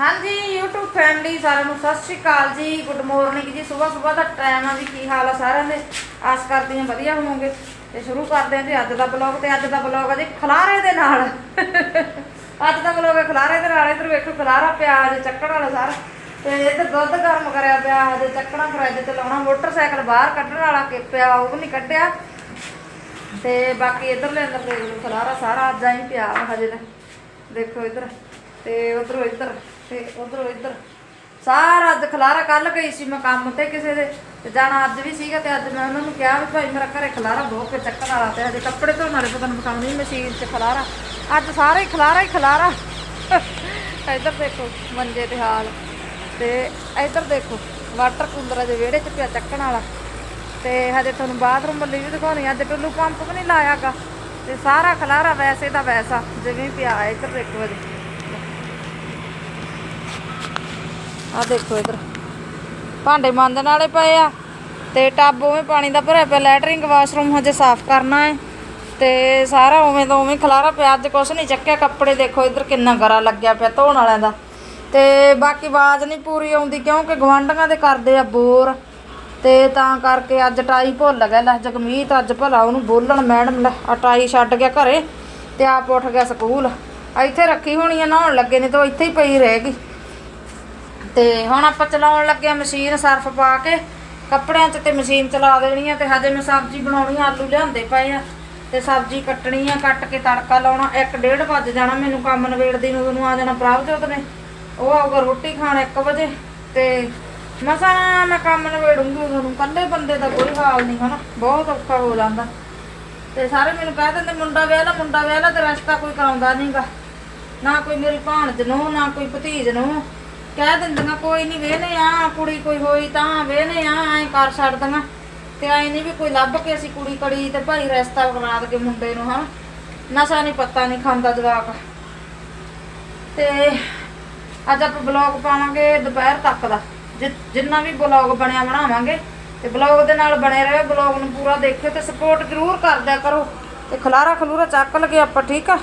ਹਾਂਜੀ, YouTube family ਸਾਰਿਆਂ ਨੂੰ ਸਤਿ ਸ਼੍ਰੀ ਅਕਾਲ ਜੀ। ਗੁੱਡ ਮਾਰਨਿੰਗ ਜੀ। ਸਵੇਰ ਸਵੇਰ ਦਾ ਟਾਈਮ ਆ ਜੀ ਕੀ ਹਾਲ ਆ ਸਾਰਿਆਂ ਦੇ? ਆਸ ਕਰਦੀ ਹਾਂ ਵਧੀਆ ਹੋਵੋਗੇ। ਤੇ ਸ਼ੁਰੂ ਕਰਦੇ ਹਾਂ ਜੀ ਅੱਜ ਦਾ ਬਲੌਗ ਤੇ ਅੱਜ ਦਾ ਬਲੌਗ ਆ ਜੀ ਖਲਾਰੇ ਦੇ ਨਾਲ। ਅੱਜ ਦਾ ਬਲੌਗ ਹੈ ਖਲਾਰੇ ਦੇ ਨਾਲ। ਇਧਰ ਵੇਖੋ ਖਲਾਰਾ ਪਿਆਜ਼ ਚੱਕਣ ਵਾਲਾ ਸਾਰਾ। ਤੇ ਇੱਧਰ ਦੁੱਧ ਗਰਮ ਕਰਿਆ ਪਿਆ ਹਜੇ ਚੱਕਣਾ ਫਰਿੱਜ ਤੇ ਲਾਉਣਾ। ਮੋਟਰਸਾਈਕਲ ਬਾਹਰ ਕੱਢਣ ਵਾਲਾ ਕਿ ਪਿਆ, ਉਹ ਵੀ ਨਹੀਂ ਕੱਢਿਆ। ਤੇ ਬਾਕੀ ਇਧਰਲੇ ਅੰਦਰ ਦੇਖ ਲਓ, ਖਲਾਰਾ ਸਾਰਾ ਅੱਜ ਆਈ ਪਿਆ ਵਾ ਹਜੇ ਤਾਂ। ਦੇਖੋ ਇਧਰ। ਤੇ ਉਧਰੋਂ ਇਧਰ। ਤੇ ਉਧਰੋਂ ਇੱਧਰ। ਸਾਰਾ ਅੱਜ ਖਲਾਰਾ ਕੱਲ ਗਈ ਸੀ ਮੈਂ ਕੰਮ ਤੇ ਕਿਸੇ ਦੇ, ਤੇ ਜਾਣਾ ਅੱਜ ਵੀ ਸੀਗਾ ਤੇ ਅੱਜ ਮੈਂ ਉਹਨਾਂ ਨੂੰ ਕਿਹਾ ਵੀ ਭਾਈ ਮੇਰਾ ਘਰੇ ਖਲਾਰਾ ਬਹੁਤ ਕੇ ਚੱਕਣ ਵਾਲਾ ਤੇ ਹਜੇ ਕੱਪੜੇ ਧੋਣ ਵਾਲੇ ਪਤਾ ਨਹੀਂ ਪਕਾਉਣੀ ਮਸ਼ੀਨ 'ਚ ਖਲਾਰਾ। ਅੱਜ ਸਾਰਾ ਹੀ ਖਲਾਰਾ ਹੀ ਖਲਾਰਾ। ਇੱਧਰ ਦੇਖੋ ਮੰਜੇ ਤੇ ਹਾਲ। ਤੇ ਇੱਧਰ ਦੇਖੋ, ਵਾਟਰ ਕੂਲਰ ਦੇ ਵਿਹੜੇ 'ਚ ਪਿਆ ਚੱਕਣ ਵਾਲਾ। ਤੇ ਹਜੇ ਤੁਹਾਨੂੰ ਬਾਥਰੂਮ ਵੱਲੀ ਵੀ ਦਿਖਾਉਣੀ ਅੱਜ ਟੁੱਲੂ ਪੰਪ ਵੀ ਨਹੀਂ ਲਾਇਆਗਾ। ਤੇ ਸਾਰਾ ਖਲਾਰਾ ਵੈਸੇ ਦਾ ਵੈਸਾ, ਜਿਵੇਂ ਪਿਆ ਇੱਧਰ ਦੇਖੋ ਹਜੇ ਆ ਦੇਖੋ ਇੱਧਰ। ਭਾਂਡੇ ਮਾਂਜਣ ਵਾਲੇ ਪਏ ਆ ਤੇ ਟੱਬ ਉਵੇਂ ਪਾਣੀ ਦਾ ਭਰਿਆ ਪਿਆ, ਲੈਟਰਿੰਗ, ਵਾਸ਼ਰੂਮ ਹਜੇ ਸਾਫ਼ ਕਰਨਾ ਹੈ ਤੇ ਸਾਰਾ ਉਵੇਂ ਦਾ ਉਵੇਂ ਖਲਾਰਾ ਪਿਆ, ਅੱਜ ਕੁਛ ਨਹੀਂ ਚੱਕਿਆ, ਕੱਪੜੇ ਦੇਖੋ ਇੱਧਰ ਕਿੰਨਾ ਗਰਾ ਲੱਗਿਆ ਪਿਆ ਧੋਣ ਵਾਲਿਆਂ ਦਾ। ਤੇ ਬਾਕੀ ਆਵਾਜ਼ ਨਹੀਂ ਪੂਰੀ ਆਉਂਦੀ ਕਿਉਂਕਿ ਗਵਾਂਢੀਆਂ ਦੇ ਕਰਦੇ ਆ ਬੋਰ ਤੇ ਤਾਂ ਕਰਕੇ ਅੱਜ ਟਾਈ ਭੁੱਲ ਗਿਆ, ਲੈ ਜਗਮੀਤ ਅੱਜ ਭਲਾ ਉਹਨੂੰ ਬੋਲਣ ਮੈਡਮ ਲੈ ਆ ਟਾਈ ਛੱਡ ਗਿਆ ਘਰੇ ਤੇ ਆਪ ਉੱਠ ਗਿਆ ਸਕੂਲ। ਇੱਥੇ ਰੱਖੀ ਹੋਣੀ ਆ, ਨਹਾਉਣ ਲੱਗੇ ਨੇ ਤਾਂ ਉਹ ਇੱਥੇ ਹੀ ਪਈ ਰਹੇਗੀ। ਤੇ ਹੁਣ ਆਪਾਂ ਚਲਾਉਣ ਲੱਗੇ ਆ ਮਸ਼ੀਨ ਸਰਫ ਪਾ ਕੇ। ਕੱਪੜਿਆਂ 'ਚ ਤੇ ਮਸ਼ੀਨ ਚਲਾ ਦੇਣੀ ਆ ਤੇ ਹਜੇ ਮੈਂ ਸਬਜ਼ੀ ਬਣਾਉਣੀ ਆ, ਆਲੂ ਲਿਆਂਦੇ ਪਏ ਆ। ਤੇ ਸਬਜ਼ੀ ਕੱਟਣੀ ਆ, ਕੱਟ ਕੇ ਤੜਕਾ ਲਾਉਣਾ 1:30 ਵੱਜ ਜਾਣਾ ਮੈਨੂੰ ਕੰਮ ਨਵੇੜਦੀ ਨੂੰ, ਉਹਨੂੰ ਆ ਜਾਣਾ ਪ੍ਰਭਜੋਤ ਨੇ। ਉਹ ਆਊਗਾ ਰੋਟੀ ਖਾਣ 1 ਵਜੇ ਤੇ ਮਸਾਂ ਮੈਂ ਕੰਮ ਨਵੇੜੂੰਗੀ ਉਹਨੂੰ ਕੱਲੇ ਬੰਦੇ ਦਾ ਕੋਈ ਹਾਲ ਨਹੀਂ ਹਨਾ, ਬਹੁਤ ਔਖਾ ਹੋ ਜਾਂਦਾ। ਤੇ ਸਾਰੇ ਮੈਨੂੰ ਕਹਿ ਦਿੰਦੇ, ਮੁੰਡਾ ਵਿਆਹ ਲਾ, ਮੁੰਡਾ ਵਿਆਹ ਲਾ ਤੇ ਰਸਤਾ ਕੋਈ ਕਰਾਉਂਦਾ ਨਹੀਂਗਾ ਨਾ ਕੋਈ ਮੇਰੀ ਭਾਣਜ ਨੂੰ, ਨਾ ਕੋਈ ਭਤੀਜ ਨੂੰ। ਕਹਿ ਦਿੰਦੀਆਂ, ਕੋਈ ਨਹੀਂ ਵੇਹਨੇ ਆ, ਕੁੜੀ ਕੋਈ ਹੋਈ ਤਾਂ ਵੇਹਨੇ ਆ, ਐ ਕਰ ਛੱਡਦੀਆਂ ਤੇ ਐ ਨਹੀਂ ਵੀ ਕੋਈ ਲੱਭ ਕੇ ਅਸੀਂ ਕੁੜੀ ਕੜੀ ਤੇ ਭਾਈ ਰਸਤਾ ਕਰਾ ਦਗੇ ਮੁੰਡੇ ਨੂੰ ਹਾਂ ਨਸ਼ਾ ਨਹੀਂ ਪਤਾ ਨਹੀਂ ਖਾਂਦਾ ਜਵਾਕ। ਤੇ ਅੱਜ ਆਪਾਂ ਬਲੌਗ ਪਾਵਾਂਗੇ ਦੁਪਹਿਰ ਤੱਕ ਦਾ। ਜਿ- ਜਿੰਨਾ ਵੀ ਬਲੌਗ ਬਣਿਆ ਬਣਾਵਾਂਗੇ। ਤੇ ਬਲੌਗ ਦੇ ਨਾਲ ਬਣੇ ਰਹੋ, ਬਲੌਗ ਨੂੰ ਪੂਰਾ ਦੇਖਿਓ ਤੇ ਸਪੋਰਟ ਜ਼ਰੂਰ ਕਰਦਿਆ ਕਰੋ। ਤੇ ਖਲਾਰਾ ਖਲੂਰਾ ਚੱਕ ਲਗੇ ਆਪਾਂ, ਠੀਕ ਆ?